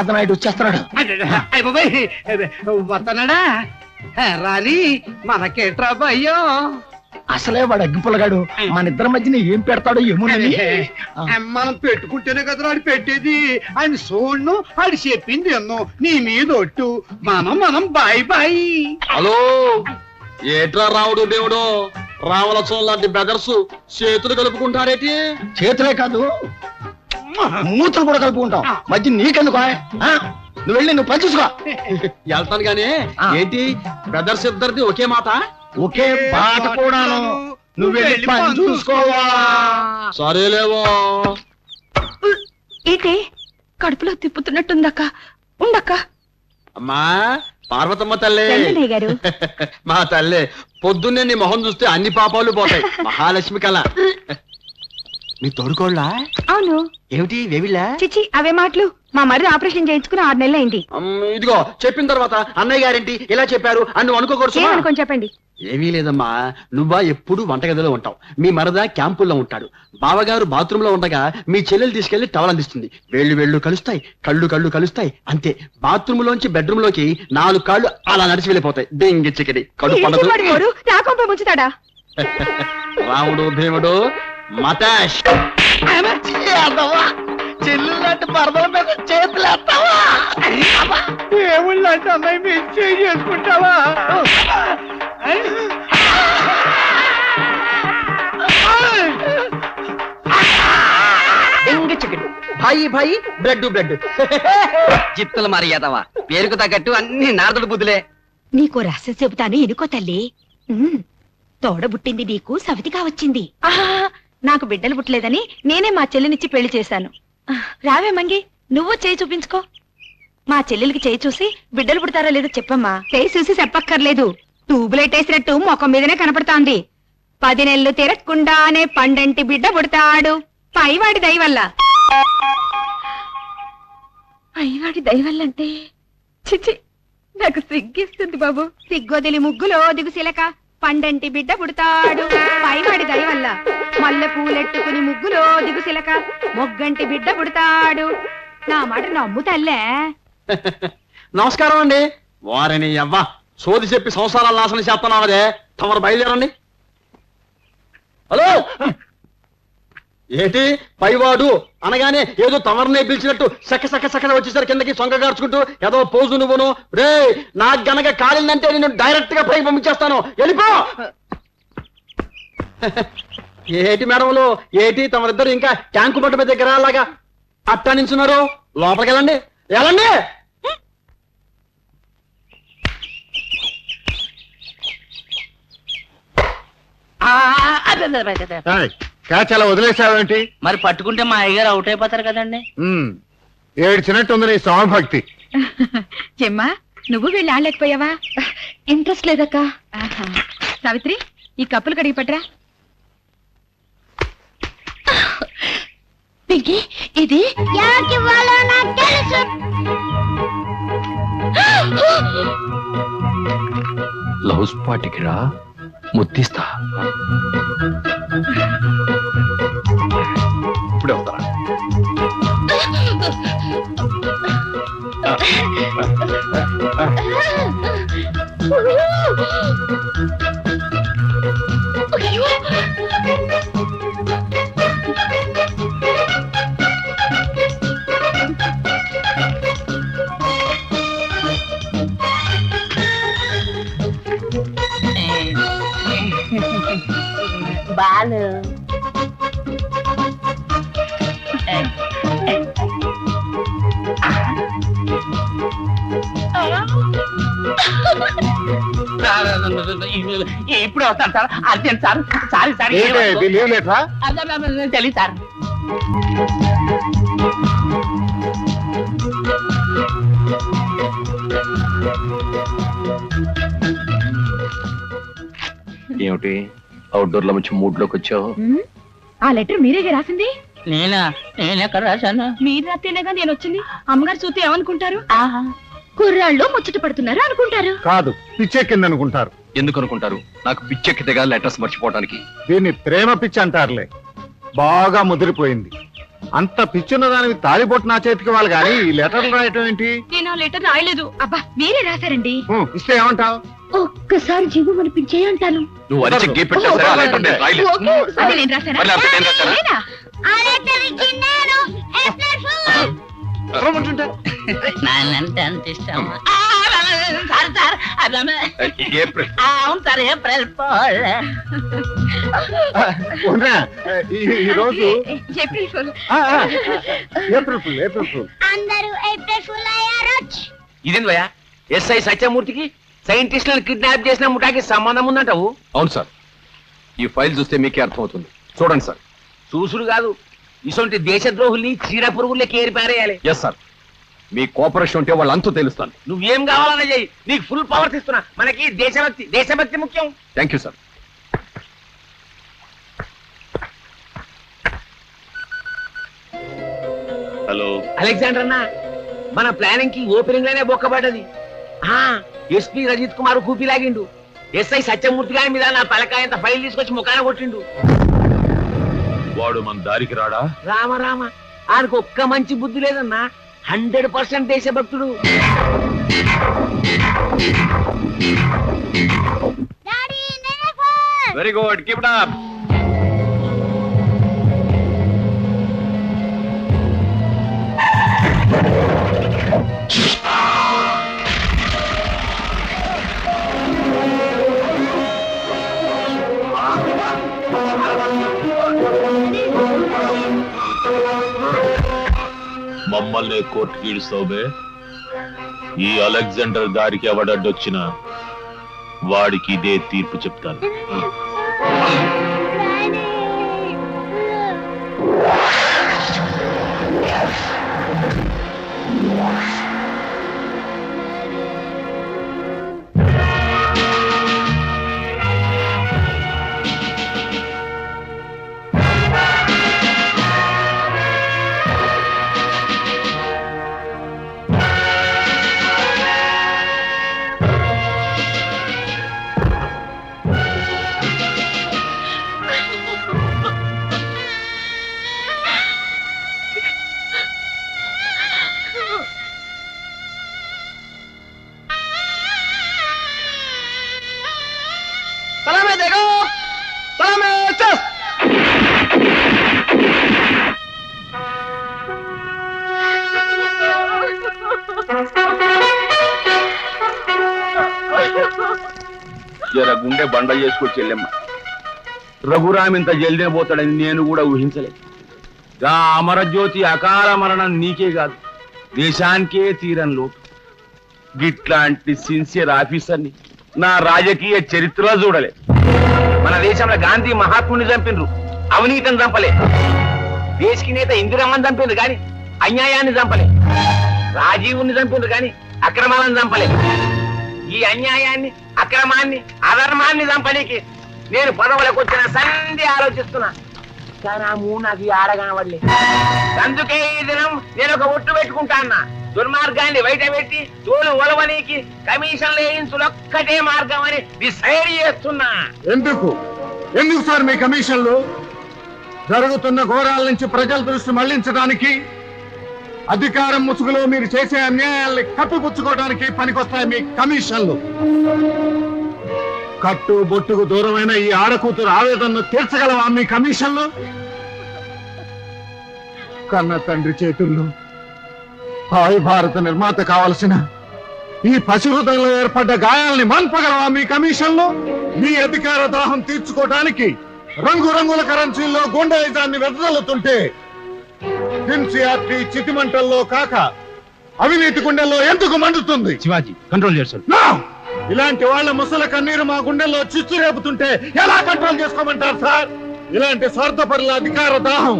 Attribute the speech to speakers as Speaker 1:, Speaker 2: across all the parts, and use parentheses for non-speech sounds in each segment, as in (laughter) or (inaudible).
Speaker 1: నారదనాయుడు వచ్చేస్తున్నాడు.
Speaker 2: బాబాయ్ వస్తున్నాడా? రాని మనకేట్రా భయ్యో
Speaker 1: అసలే వాడు అగ్గిపుల్లగాడు. మన ఇద్దరి మధ్యన ఏం పెడతాడో ఏమోనని
Speaker 2: మనం పెట్టుకుంటేనే కదా ఆడు పెట్టేది. ఆయన చూడ్ను ఆడు చెప్పింది ఎన్నో. నీ మీద ఒట్టు. మనం మనం బాయ్ బాయ్.
Speaker 3: హలో ఏట్రా రావుడు దేవుడు? రామలక్ష్మణ్ లాంటి బెదర్స్ చేతులు కలుపుకుంటారేటి?
Speaker 1: చేతులే కాదు మూతులు కూడా కలుపుకుంటాం మధ్య నీకెందుకు? నువ్వు వెళ్ళి నువ్వు పని చూసుకో.
Speaker 3: వెళ్తాను గానీ. ఏంటి? బ్రదర్స్ ఇద్దరిది ఒకే మాట?
Speaker 1: ఒకే పాట కూడాను. నువ్వు వెళ్ళి పని చూసుకోవా.
Speaker 3: సరేలేవో.
Speaker 4: ఏంటి? కడుపులో తిప్పుతున్నట్టుందక్క. ఉండక్క
Speaker 3: అమ్మా పార్వతమ్మ తల్లి. (laughs) మా తల్లి. పొద్దున్నే నీ మొహం చూస్తే అన్ని పాపాలు పోతాయి. మహాలక్ష్మి కళ. మీ తోడుకోళ్ళ?
Speaker 4: అవును.
Speaker 3: ఏమిటి వేవిళ్ళా?
Speaker 4: చిచి అవే మాటలు. మా మరిది ఆపరేషన్ చేయించుకుని ఆరు నెలలు అయింది
Speaker 3: ఇదిగో చెప్పిన తర్వాత అన్నయ్య గారేంటి? ఇలా చెప్పారు? అని నువ్వు అనుకోకూడదు.
Speaker 4: ఏమనుకొని చెప్పండి?
Speaker 3: ఏమీ లేదమ్మా. నువ్వా ఎప్పుడు వంటగదిలో ఉంటావు. మీ మరద క్యాంపుల్లో ఉంటాడు. బావగారు బాత్రూమ్లో ఉండగా మీ చెల్లెలు తీసుకెళ్ళి టవల్ అందిస్తుంది. వేళ్ళు వేళ్ళు కలుస్తాయి. కళ్ళు కళ్ళు కలుస్తాయి. అంతే. బాత్రూమ్ లోంచి బెడ్రూమ్లోకి నాలుగు కాళ్ళు అలా నడిచి వెళ్ళిపోతాయి. డెంగి రాముడు భీముడు మతాష్.
Speaker 1: చెల్లులాంటి పరదల మీద చేతులు ఎత్తావా?
Speaker 2: దేవుళ్ళు అంటే అమ్మాయి మీద చేయి చేసుకుంటావా?
Speaker 5: చికెన్. భాయి భాయి బ్లడ్ బ్లడ్ జిత్తుల మరి ఎదవా పేరుకు తగ్గట్టు అన్ని నారదుడు బుద్ధులే.
Speaker 4: నీకో రహస్యం చెబుతాను ఎనుకో తల్లి. తోడబుట్టింది నీకు సవితిగా వచ్చింది ఆహా, నాకు బిడ్డలు పుట్టలేదని నేనే మా చెల్లినిచ్చి పెళ్ళి చేశాను. రావే మంగి నువ్వు చేయి చూపించుకో. మా చెల్లెలికి చేయి చూసి బిడ్డలు పుడతారా లేదో చెప్పమ్మా. చేయి చూసి చెప్పక్కర్లేదు. ట్యూబులైట్ వేసినట్టు ముఖం మీదనే కనపడతాంది. పది నెలలు తిరగకుండానే పండంటి బిడ్డ పుడతాడు. పైవాడి దయవల్ల. పైవాడి దయవల్లంటే చిచి నాకు సిగ్గిస్తుంది బాబు. సిగ్గొదిలి ముగ్గులో దిగుసిలక పండంటి బిడ్డ పుడతాడు. పైవాడి దయ వల్ల మల్లె పూలెట్టుకుని ముగ్గులో దిగుసిలక మొగ్గంటి బిడ్డ పుడతాడు. నా మాట నమ్ము తల్లే. (laughs)
Speaker 3: నమస్కారం అండి. వారిని అవ్వ సోది చెప్పి సంసారాలు నాశనం చేస్తున్నావదే. తమరు బయలుదేరండి. హలో! ఏంటి? పైవాడు అనగానే ఏదో తమరినే పిలిచినట్టు సక్క సక్క సక్కన వచ్చేసరి కిందకి సొంగ గార్చుకుంటూ ఏదో పోజు నువ్వును. రే నాకు గనక కాలిందంటే నేను డైరెక్ట్గా పైకి పంపించేస్తాను. వెళ్ళిపో! ఏటి మేడంలో ఏటి? తమరిద్దరు ఇంకా ట్యాంకు పట్టు మీద దగ్గర అలాగా అట్టా నించున్నారు లోపలికి వెళ్ళండి. వెళ్ళండి!
Speaker 6: క్యాచ్ అలా వదిలేసావేంటి
Speaker 5: మరి పట్టుకుంటే మా అయ్యగారు అవుట్ అయిపోతారు కదండి.
Speaker 6: ఉమ్, ఏడ్చినట్టుంది నీ స్వామి భక్తి (laughs)
Speaker 4: చెమ్మా నువ్వు వీళ్ళు ఆడలేకపోయావా? ఇంట్రెస్ట్ లేదక్క. సావిత్రి ఈ కప్పులు కడిగి పట్రా పింకీ ఇది?
Speaker 7: లవ్ స్పాట్కి రా ముద్దిస్తా.
Speaker 5: Woohoo! వస్తాను sir. Urgent sir sorry
Speaker 6: leave లెటరా?
Speaker 5: తెలియదు సార్.
Speaker 7: ఏమిటి? అవుట్డోర్లో మంచి మూడ్లోకి వచ్చావు
Speaker 4: ఆ లెటర్ మీరేగా రాసింది?
Speaker 5: నేనా? నేనెక్కడ రాశాను?
Speaker 4: మీరు రాస్తేనేగా నేను వచ్చింది. అమ్మగారు చూస్తే ఏమనుకుంటారు? కుర్రాళ్ళు ముచ్చట పడుతున్నారు అనుకుంటారు?
Speaker 6: కాదు పిచ్చెక్కింది అనుకుంటారు
Speaker 7: ఎందుకు అనుకుంటారు? నాకు పిచ్చెక్కితేగా లెటర్స్ మర్చిపోవడానికి
Speaker 6: దీన్ని ప్రేమ పిచ్చి అంటారులే. బాగా ముదిరిపోయింది. అంత పిచ్చున్న దానికి తాలిబొట్టు నా చేతికి వాళ్ళు కానీ ఈ లెటర్లు రాయటం ఏంటి?
Speaker 4: నేను లెటర్ రాయలేదు. అబ్బా మీరే రాశారండి.
Speaker 6: ఇస్తే ఏమంటావు?
Speaker 4: ఒక్కసారి జీవు అనిపించే అంటాను.
Speaker 7: నువ్వు అరిచి గీ లెటర్ నేను రాయలేదు.
Speaker 4: అది నేను రాశానా?
Speaker 7: మరి లేకపోతే నేను రాశానా?
Speaker 4: నేనా?
Speaker 6: రమ్మంటుంటే.
Speaker 8: నానంటే అంత ఇష్టం. Sir sir
Speaker 7: April.
Speaker 8: అవును సార్ ఏప్రిల్ పోల్
Speaker 6: ఈ- రోజు
Speaker 4: April fool
Speaker 6: April fool April fool
Speaker 4: అందరూ ఏప్రిల్ ఫుల్ అయ్యారు.
Speaker 5: ఎస్ఐ సత్యమూర్తికి సైంటిస్టులను కిడ్నాప్ చేసిన ముఠాకి సంబంధం ఉందంటావు?
Speaker 7: అవును సార్. ఈ ఫైల్ చూస్తే మీకే అర్థమవుతుంది. చూడండి సార్.
Speaker 5: చూసుడు కాదు. ఇసొంటి దేశద్రోహుల్ని చీడ పురుగులకి ఏరిపారేయాలి.
Speaker 7: ఎస్ సార్ మీ కోఆపరేషన్ ఉంటే వాళ్ళు అంతు తెలుస్తాను.
Speaker 5: నువ్వేం కావాలన్నా చెయ్యి. నీకు ఫుల్ పవర్స్ ఇస్తున్నా మనకి దేశభక్తి దేశభక్తి ముఖ్యం.
Speaker 7: Thank you sir
Speaker 9: hello
Speaker 5: Alexander అన్న మన ప్లానింగ్కి ఓపెనింగ్లోనే బొక్కబడ్డది. ఆ ఎస్పీ రజిత్ కుమార్ కూపి లాగిండు. ఎస్ఐ సత్యమూర్తి గారి మీద నా తలకాయంత ఫైల్ తీసుకొచ్చి ముఖాన కొట్టిండు.
Speaker 9: వాడు మన దారికి రాడా?
Speaker 5: రామ రామ ఆయనకు ఒక్క మంచి బుద్ధి లేదన్నా. Hundred percent దేశభక్తుడు.
Speaker 7: Very good keep it up
Speaker 9: మమ్మల్ని కోర్టుకి ఈడుస్తావుబే ఈ అలెగ్జాండర్ గారికి ఎవడడ్డొచ్చినా వాడికి ఇదే తీర్పు చెప్తాను.
Speaker 7: జర గుండె బండ చేసుకొచ్చి వెళ్ళమ్మ. రఘురామ్ ఇంత జల్దే పోతాడని నేను కూడా ఊహించలేదు. గా అమరజ్యోతి అకాల మరణం నీకే కాదు దేశానికే తీరంలో లోటు. గిట్లాంటి సిన్సియర్ ఆఫీసర్ని నా రాజకీయ చరిత్రలో చూడలే
Speaker 5: మన దేశంలో గాంధీ మహాత్ముని చంపిండ్రు అవినీతిని చంపలే దేశకి నేత ఇందిరమ్మని చంపిండ్రు కానీ అన్యాయాన్ని చంపలే రాజీవుని చంపిండ్రు కానీ అక్రమాలను చంపలే ఈ అన్యాయాన్ని అక్రమాన్ని అధర్మాన్ని చంపనీకి నేను పదవులకు వచ్చిన సంధి ఆలోచిస్తున్నా. కానీ ఆ మూడు నాకు ఈ ఆడ కనబడలే. అందుకే ఈ దినం నేను ఒక ఒట్టు పెట్టుకుంటా అన్న దుర్మార్గాన్ని బయట పెట్టి తోలు ఒలవనీకి కమిషన్లు వేయించులొక్కటే మార్గం అని డిసైడ్ చేస్తున్నా.
Speaker 6: ఎందుకు? ఎందుకు సార్ మీ కమిషన్లు? జరుగుతున్న ఘోరాల నుంచి ప్రజల దృష్టి మళ్ళించడానికి అధికారం ముసుగులో మీరు చేసే అన్యాయాల్ని కప్పిపుచ్చుకోవడానికి పనికొస్తాయి మీ కమిషన్లు. కట్టు బొట్టుకు దూరమైన ఈ ఆడకూతురు ఆవేదనను తీర్చగలవా మీ కమిషన్లు? కన్న తండ్రి చేతుల్లో హాయ్ భారత నిర్మాత కావలసిన ఈ పశుహృదయంలో ఏర్పడ్డ గాయాల్ని మన్పగలవా మీ కమిషన్లు? మీ అధికార దాహం తీర్చుకోవడానికి రంగురంగుల కరెన్సీల్లో గుండాయిజాన్ని వెదజల్లుతుంటే ఎన్సీఆర్టీ చితిమంటల్లో కాక అవినీతి గుండెల్లో ఎందుకు మండుతుంది?
Speaker 2: శివాజీ కంట్రోల్ చేస్తాడు
Speaker 6: No! ఇలాంటి వాళ్ళ ముసల కన్నీరు మా గుండెల్లో చిచ్చు రేపుతుంటే ఎలా కంట్రోల్ చేసుకోమంటారు సార్? ఇలాంటి స్వార్థపరుల అధికార దాహం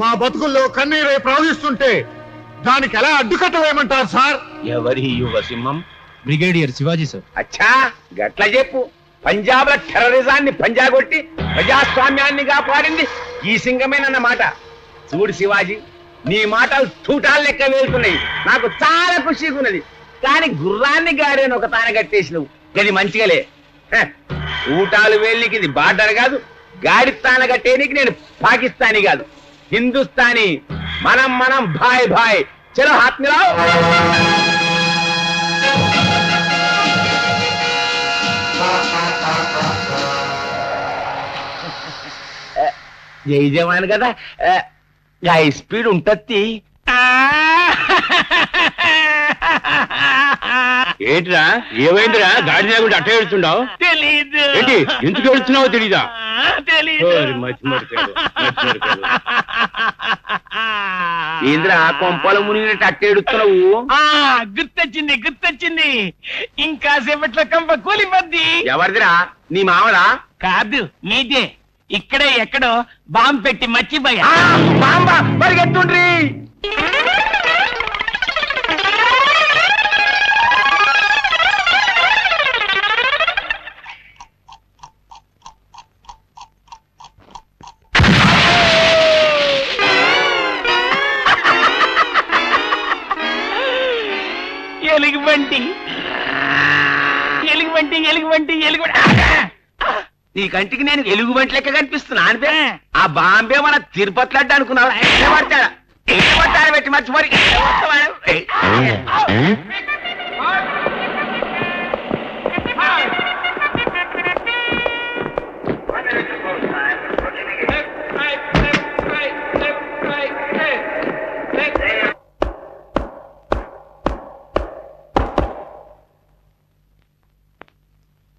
Speaker 6: మా బతుకుల్లో కన్నీరై ప్రవహిస్తుంటే దానికి ఎలా అడ్డుకట్ట వేయమంటారు సార్?
Speaker 5: ఎవరి యువ సింహం?
Speaker 2: Brigadier Shivaji sir.
Speaker 5: అచ్చా గట్ల చెప్పు. పంజాబ్లో టెర్రరిజాన్ని పంజాగొట్టి ప్రజాస్వామ్యాన్ని కాపాడింది ఈ సింగమేనన్నమాట చూడు శివాజీ నీ మాటలు తూటాలు లెక్క వెళ్తున్నాయి నాకు చాలా ఖుషిగా ఉన్నది. కానీ గుర్రాన్ని గారేని ఒక తాన కట్టేసినవు గది మంచిగాలే ఊటాలు వెళ్ళికి ఇది బార్డర్ కాదు గాడి తాన కట్టేనికి నేను పాకిస్తానీ కాదు హిందుస్థానీ మనం మనం భాయ్ భాయ్ చలో హాత్ మిలాओ జై జవాన్ కదా గా స్పీడ్ ఉంటది ఏంటిరా? ఏమైందిరా? గాడి లేకుండా అట్ట ఏడుచుండవు
Speaker 10: తెలీదు.
Speaker 5: ఏంటి? ఎందుకు ఏడుస్తున్నావో తెలీదా?
Speaker 10: తెలీదు.
Speaker 5: ఏంద్రా కొంపల మునిగినట్టు అట్ట ఏడుస్తున్నావు?
Speaker 10: గుర్తొచ్చింది గుర్తొచ్చింది. ఇంకా సేపట్లో కంప కూలిపోద్ది.
Speaker 5: ఎవరిదిరా? నీ మామరా
Speaker 10: కాదు నీదే. ఇక్కడే ఎక్కడో బాంబు పెట్టి మర్చిపోయా.
Speaker 5: బాంబ! పరిగెత్తుండ్రి
Speaker 10: ఎలుగుబంటి ఎలుగుబంటి ఎలుగుబంటి ఎలుగుబంటి
Speaker 5: నీ కంటికి నేను ఎలుగుబంటి లెక్క కనిపిస్తున్నా అనిపే ఆ. బాంబే మన తిరుపతి లడ్డు అనుకున్నావు? ఎక్కడ పడతాడా? పెట్టి మర్చిపోయి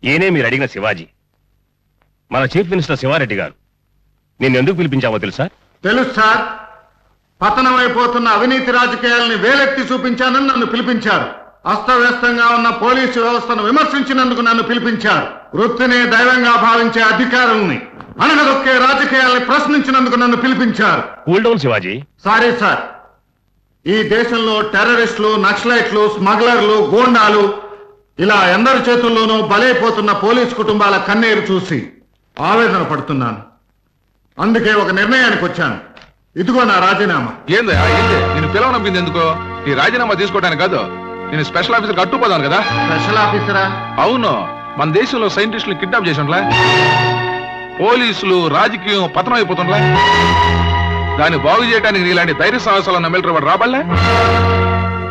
Speaker 11: ఈయనే మీరు అడిగిన శివాజీ. మన చీఫ్ మినిస్టర్ శివారెడ్డి గారు. నేను ఎందుకు పిలిపించామో తెలుసా?
Speaker 6: తెలుసు సార్. పతనమైపోతున్న అవినీతి రాజకీయాలని వేలెత్తి చూపించానని నన్ను పిలిపించారు. అస్తవ్యస్తంగా ఉన్న పోలీసు వ్యవస్థను విమర్శించినందుకు నన్ను పిలిపించారు. వృత్తిని దైవంగా భావించే అధికారుల్ని అనగదొక్కే రాజకీయాల్ని ప్రశ్నించినందుకు నన్ను పిలిపించారు.
Speaker 11: Cool down Shivaji.
Speaker 6: Sorry sir. ఈ దేశంలో టెర్రరిస్టులు నక్సలైట్లు స్మగ్లర్లు గూండాలు ఇలా ఎందరి చేతుల్లోనూ బలైపోతున్న పోలీస్ కుటుంబాల కన్నీరు చూసి ఆవేదన పడుతున్నాను. అందుకే ఒక నిర్ణయానికి వచ్చాను. ఇదిగో నా రాజీనామా.
Speaker 12: ఏంది నేను పిలవనంపింది ఎందుకో? ఈ రాజీనామా తీసుకోవడానికి కాదు. నేను స్పెషల్ ఆఫీసర్ కట్టుపోదాను కదా.
Speaker 6: స్పెషల్ ఆఫీసరా?
Speaker 12: అవును. మన దేశంలో సైంటిస్టులు కిడ్నాప్ చేసినట్లే. పోలీసులు రాజకీయం పతనం అయిపోతుండలే దాన్ని బాగు చేయడానికి ఇలాంటి ధైర్య సాహసాలు ఉన్న మిలిటరీ వాడు రాబడలే.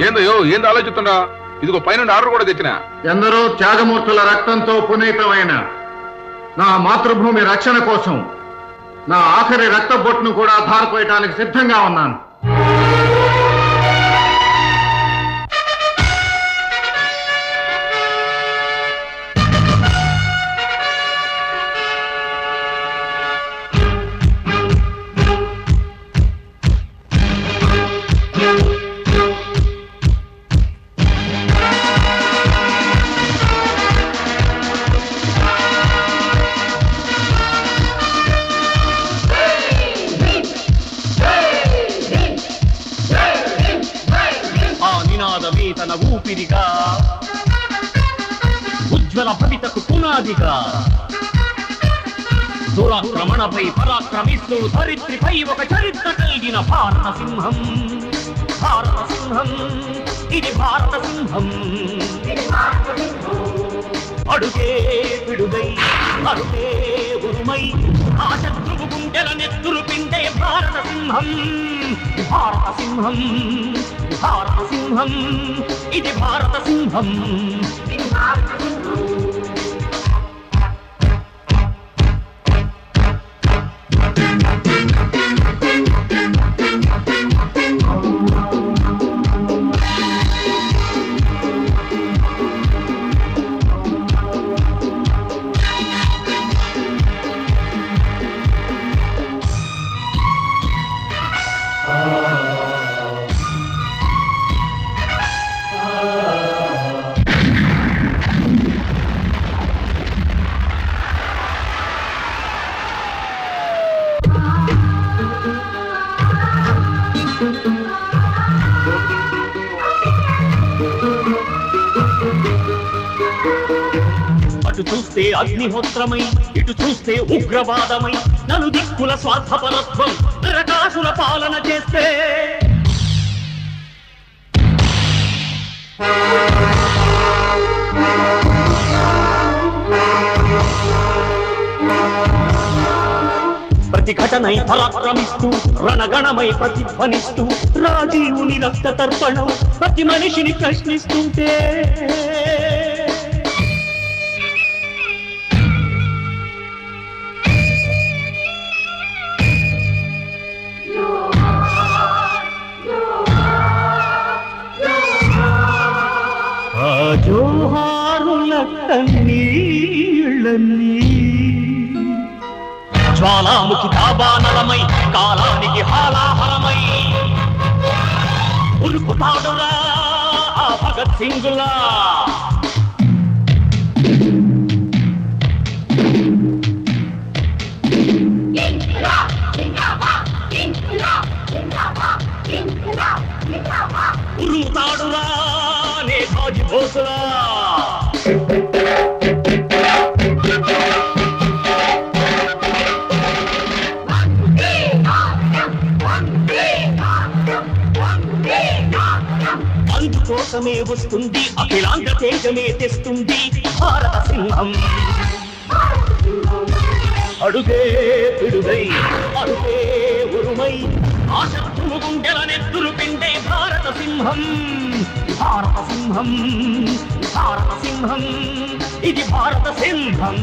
Speaker 12: ఏందో ఏందో ఆలోచిస్తుండా ఇదిగో పైన ఆర్డర్ కూడా తెచ్చిన.
Speaker 6: ఎందరో త్యాగమూర్తుల రక్తంతో పునీతమైన నా మాతృభూమి రక్షణ కోసం నా ఆఖరి రక్త బొట్టును కూడా ధారపోయటానికి సిద్ధంగా ఉన్నాను.
Speaker 10: తన ఉజ్వల భవితకు పునాదిగా దురాక్రమణపై పరాక్రమిస్తూ ధరిత్రిపై ఒక చరిత్ర కలిగిన భారత సింహం భారత సింహం ఇది భారత సింహం అడుగే పిడుగై అరుగే ఉరుమై ఆ శత్రువు గుండెల నెత్తురు పిండే భారత సింహం భారత సింహం భారత సింహం ఇది భారత సింహం చూస్తే అగ్నిహోత్రమై ఇటు చూస్తే ఉగ్రవాదమై నలు దిక్కుల స్వార్థపరత్వం నరకాసుల పాలన చేస్తే. ప్రతిఘటనై పరాక్రమిస్తూ రణగణమై ప్రతిధ్వనిస్తూ రాజీవుని రక్త తర్పణం ప్రతి మనిషిని ప్రశ్నిస్తుంటే. జోహారుల కన్నీళ్ళన్నీ జ్వాలాముఖి దాబానలమై కాలానికి హాలాహలమై ఉరుకుతాడురా భగత్ సింగులా భోసలా అందుకోసమే వస్తుంది అఖిలాంధ్ర తేజమే తెస్తుంది భారత సింహం. అడుగే పిడుగై అడుగే ఉరుమై ఆశత్రుము గుండెల నెత్తురు పిండే భారత సింహం. భారత సింహం భారత సింహం ఇది భారత సింహం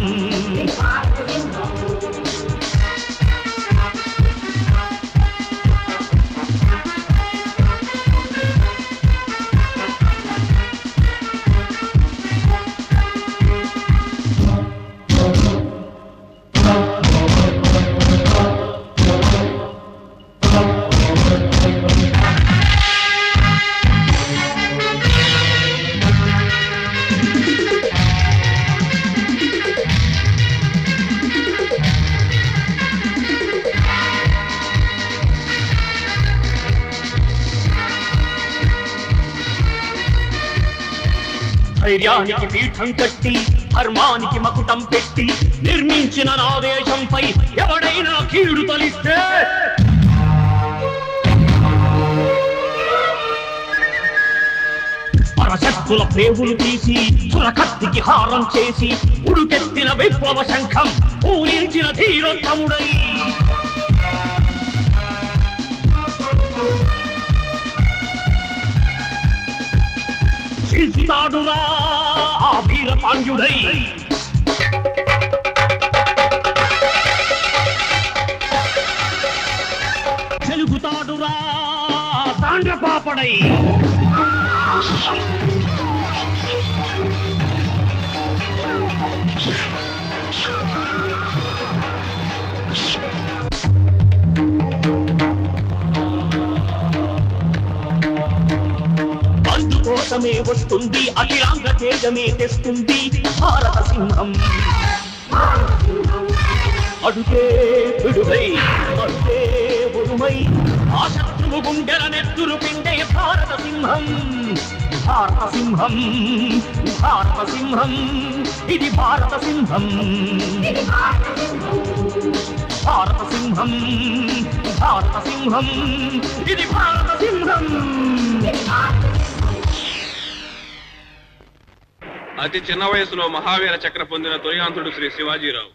Speaker 10: ధైర్యానికి పీఠం కట్టి ధర్మానికి మకుటం పెట్టి నిర్మించిన నా దేశంపై ఎవడైనా కీడు తలిస్తే? పరశక్తుల ప్రేవులు తీసి సురకత్తికి హారం చేసి ఉడుకెత్తిన విప్లవ శంఖం పూరించిన ధీరోత్తముడై ఇస్తాడురా ఆ వీర పాండ్యుడై. చెలుగుతాడురా తాండ్ర పాపడై అందుకోసమే వస్తుంది అఖిలాంగ తేజమే తెస్తుంది. భారత సింహం అడుగే విడుదై అడుగే ఉరుమై ఆ శత్రువు గుండెల నెత్తురు పిండే భారత సింహం భారత సింహం భారత సింహం. ఇది భారత సింహం భారత సింహం భారత సింహం. ఇది భారత సింహం.
Speaker 13: అతి చిన్న వయసులో మహావీర చక్ర పొందిన తొలియాంతుడు శ్రీ శివాజీరావు.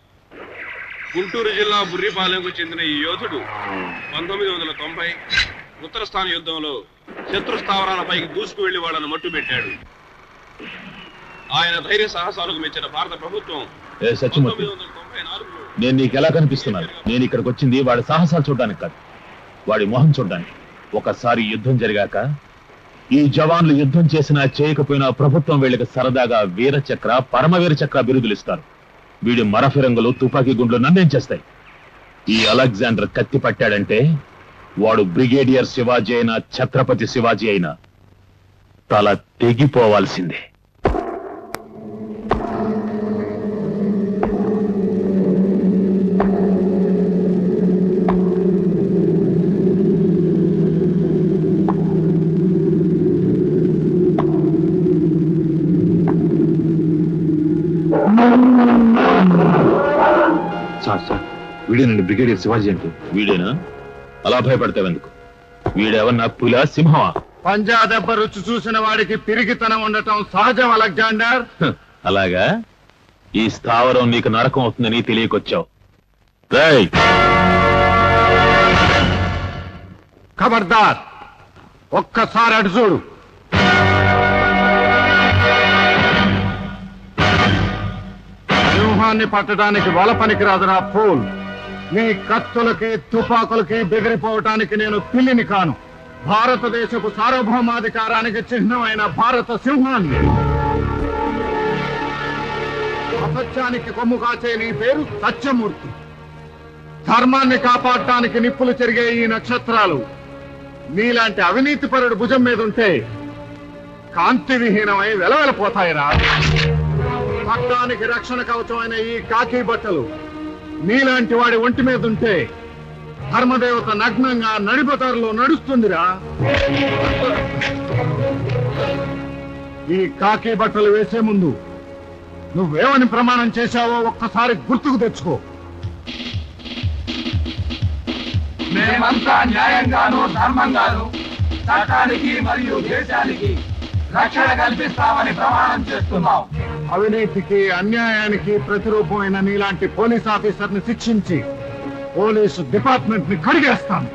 Speaker 13: గుంటూరు జిల్లా బుర్రిపాలెంకు చెందిన ఈ యోధుడు పంతొమ్మిది వందల తొంభై ఉత్తర స్థాన యుద్ధంలో శత్రు స్థావరాలపైకి దూసుకు వెళ్ళి వాళ్ళను మట్టు పెట్టాడు. ఆయన ధైర్య సాహసాలకు మెచ్చిన భారత ప్రభుత్వం
Speaker 9: నేను నీకు ఎలా కనిపిస్తున్నాను? నేను ఇక్కడికి వచ్చింది వాడి సాహసాలు చూడడానికి కాదు. వాడి మొహం చూడడానికి. ఒకసారి యుద్ధం జరిగాక ఈ జవాన్లు యుద్ధం చేసినా చేయకపోయినా ప్రభుత్వం వీళ్ళకి సరదాగా వీర చక్ర పరమవీర చక్ర బిరుదులు ఇస్తారు. వీడి మరఫిరంగులు తుపాకీ గుండ్లు నన్నేం చేస్తాయి? ఈ అలెగ్జాండర్ కత్తి పట్టాడంటే వాడు బ్రిగేడియర్ శివాజీ అయినా ఛత్రపతి శివాజీ అయినా తల తెగిపోవాల్సిందే.
Speaker 7: వీడేనండి బ్రిగేడియర్ శివాజీ అంటే.
Speaker 9: వీడేనా? అలా భయపడతావెందుకు? వీడేమన్నా పులా సింహమా?
Speaker 6: పంజా దెబ్బ రుచి చూసిన వాడికి పిరిగితనం ఉండటం సహజం అలెగ్జాండర్.
Speaker 9: అలాగా? ఈ స్థావరం నీకు నరకం అవుతుందని తెలియకొచ్చావు.
Speaker 6: ఖబర్దార్ ఒక్కసారి అటు చూడు. సింహాన్ని పట్టడానికి వల పనికిరాదురా ఫూల్. నీ కత్తులకి తుపాకులకి బెదిరిపోవటానికి నేను పిల్లిని కాను. భారతదేశపు సార్వభౌమాధికారానికి చిహ్నమైన భారత సింహాన్ని. అసత్యానికి కొమ్ము కాచే నీ పేరు సత్యమూర్తి. ధర్మాన్ని కాపాడటానికి నిప్పులు చెరిగే ఈ నక్షత్రాలు నీలాంటి అవినీతిపరుడు భుజం మీద ఉంటే కాంతి విహీనమై వెలవెలపోతాయిరా. పట్టానికి రక్షణ కవచమైన ఈ కాకి బట్టలు నీలాంటి వాడి ఒంటి మీద ఉంటే ధర్మదేవత నగ్నంగా నడిపతారులో నడుస్తుందిరా. ఈ కాకి బట్టలు వేసే ముందు నువ్వేమని ప్రమాణం చేశావో ఒక్కసారి గుర్తుకు తెచ్చుకో.
Speaker 2: మేమంతా న్యాయంగాను ధర్మంగాను చట్టానికి మరియు దేశానికి రక్షణ కల్పిస్తామని ప్రమాణం చేస్తున్నాం.
Speaker 6: అవినీతికి అన్యాయానికి ప్రతిరూపమైన నీలాంటి పోలీస్ ఆఫీసర్ని శిక్షించి పోలీసు డిపార్ట్మెంట్ని కడిగేస్తాను.